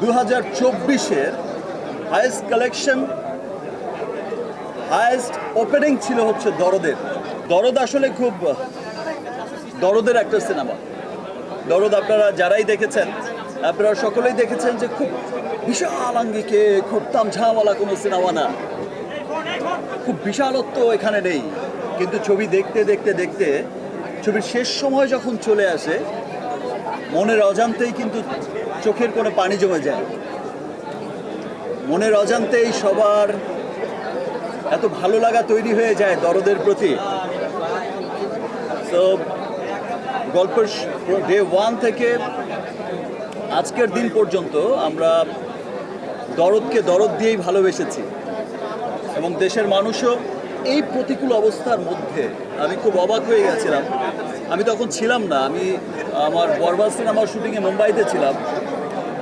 দু হাজার চব্বিশের হায়েস্ট কালেকশন হায়েস্ট ওপেনিং ছিল হচ্ছে দরদের। দরদ আসলে খুব, দরদের একটা সিনেমা দরদ আপনারা যারাই দেখেছেন, আপনারা সকলেই দেখেছেন যে খুব বিশাল আঙ্গিকে, খুব তামঝাওয়ালা কোনো সিনেমা না। খুব বিশালত্ব এখানে নেই। কিন্তু ছবি দেখতে দেখতে দেখতে, ছবির শেষ সময় যখন চলে আসে, মনের অজান্তেই কিন্তু চোখের কোনো পানি জমে যায়। মনের অজান্তেই সবার এত ভালো লাগা তৈরি হয়ে যায় দরদের প্রতি। তো গল্পের ডে ওয়ান থেকে আজকের দিন পর্যন্ত আমরা দরদকে দরদ দিয়েই ভালোবেসেছি এবং দেশের মানুষও এই প্রতিকূল অবস্থার মধ্যে আমি খুব অবাক হয়ে গেছিলাম। আমি তখন ছিলাম না, আমি আমার বরবাদ সিনেমার শুটিংয়ে মুম্বাইতে ছিলাম।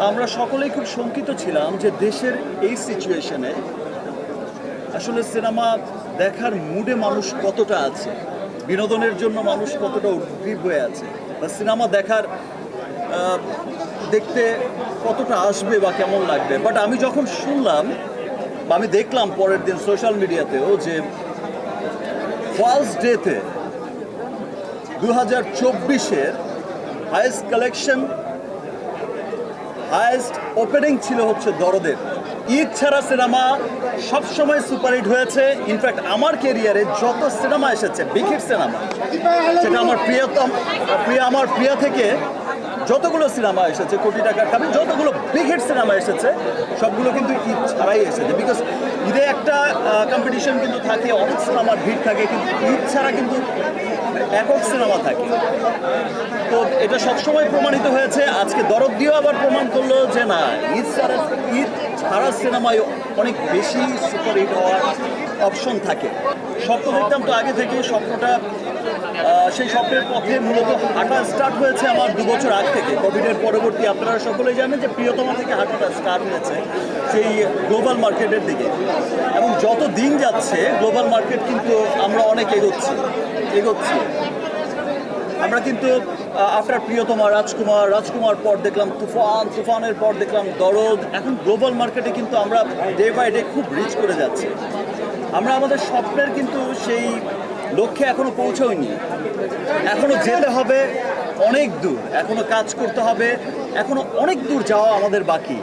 আমরা সকলেই খুব শঙ্কিত ছিলাম যে দেশের এই সিচুয়েশনে আসলে সিনেমা দেখার মুডে মানুষ কতটা আছে? বিনোদনের জন্য মানুষ কতটা উদ্গ্রীব হয়ে আছে? বা সিনেমা দেখার দেখতে কতটা আসবে বা কেমন লাগবে? বাট আমি যখন শুনলাম, বা আমি দেখলাম পরের দিন সোশ্যাল মিডিয়াতেও যে ফার্স্ট ডেতে দু হাজার চব্বিশের হায়েস্ট কালেকশন হায়েস্ট ওপেনিং ছিল হচ্ছে দরদের। ঈদ ছাড়া সিনেমা সবসময় সুপারহিট হয়েছে। ইনফ্যাক্ট আমার কেরিয়ারে যত সিনেমা এসেছে বিগ সিনেমা, সেটা আমার প্রিয়তম, প্রিয়, আমার প্রিয় থেকে যতগুলো সিনেমা এসেছে, কোটি টাকার কামে যতগুলো বিগ হিট সিনেমা এসেছে, সবগুলো কিন্তু ঈদ ছাড়াই এসেছে। বিকজ ঈদে একটা কম্পিটিশন কিন্তু থাকে, অনেক সিনেমার ভিড় থাকে, কিন্তু ঈদ ছাড়া কিন্তু একক সিনেমা থাকে। তো এটা সবসময় প্রমাণিত হয়েছে। আজকে দরদ দিয়েও আবার প্রমাণ করল যে না, ঈদ ছাড়া ঈদ ছাড়া সিনেমায় অনেক বেশি সুপারহিট হওয়ার অপশন থাকে। স্বপ্ন দেখতাম তো আগে থেকে স্বপ্নটা সেই স্বপ্নের পথে মূলত হাঁটা স্টার্ট হয়েছে আমার দু বছর আগ থেকে। কোভিডের পরবর্তী, আপনারা সকলেই জানেন যে প্রিয়তমা থেকে হাঁটাটা স্টার্ট হয়েছে সেই গ্লোবাল মার্কেটের দিকে। এবং যত দিন যাচ্ছে গ্লোবাল মার্কেট কিন্তু আমরা অনেক এগোচ্ছি এগোচ্ছি। আমরা কিন্তু আফটার প্রিয়তমা, রাজকুমার রাজকুমার পর দেখলাম তুফান, তুফানের পর দেখলাম দরদ। এখন গ্লোবাল মার্কেটে কিন্তু আমরা ডে বাই ডে খুব রিচ করে যাচ্ছি। আমরা আমাদের স্বপ্নের কিন্তু সেই লক্ষ্যে এখনও পৌঁছইনি। এখনও যেতে হবে অনেক দূর, এখনও কাজ করতে হবে, এখনও অনেক দূর যাওয়া আমাদের বাকি।